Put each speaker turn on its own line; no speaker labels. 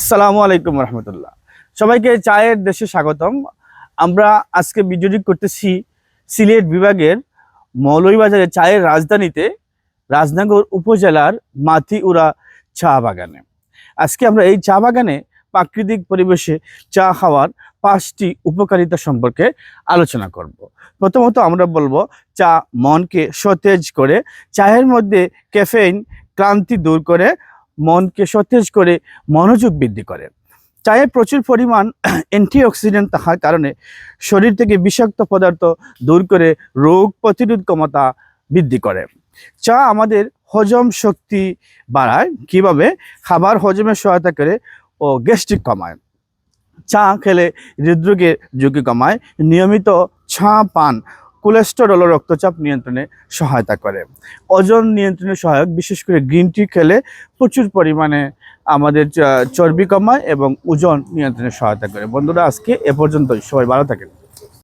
আসসালামু আলাইকুম রহমতুল্লাহ। সবাইকে চায়ের দেশে স্বাগতম। আমরা আজকে ভিডিওটি করতেছি সিলেট বিভাগের মৌলভীবাজারে চায়ের রাজধানীতে রাজনগর উপজেলার মাতিউরা চা বাগানে। আজকে আমরা এই চা বাগানে প্রাকৃতিক পরিবেশে চা খাওয়ার পাঁচটি উপকারিতা সম্পর্কে আলোচনা করব। প্রথমত আমরা বলব, চা মনকে সতেজ করে, চায়ের মধ্যে ক্যাফেইন ক্লান্তি দূর করে মনকে সতেজ করে মনোযোগ বৃদ্ধি করে। চায়ে প্রচুর পরিমাণ অ্যান্টিঅক্সিডেন্ট থাকার কারণে শরীর থেকে বিষাক্ত পদার্থ দূর করে রোগ প্রতিরোধ ক্ষমতা বৃদ্ধি করে। চা আমাদের হজম শক্তি বাড়ায়, কীভাবে? খাবার হজমে সহায়তা করে ও গ্যাস্ট্রিক কমায়। চা খেলে হৃদরোগের ঝুঁকি কমায়। নিয়মিত চা পান কোলেস্টেরল ও রক্তচাপ নিয়ন্ত্রণে সহায়তা করে। ওজন নিয়ন্ত্রণে সহায়ক, বিশেষ করে গ্রিন টি খেলে প্রচুর পরিমাণে আমাদের চর্বি কমায় এবং ওজন নিয়ন্ত্রণে সহায়তা করে। বন্ধুরা, আজকে এ পর্যন্তই। সবাই ভালো থাকেন।